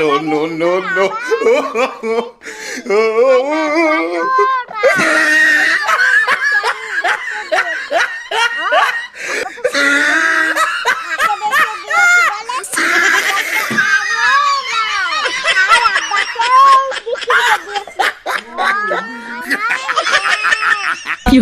no, no, no, no. কি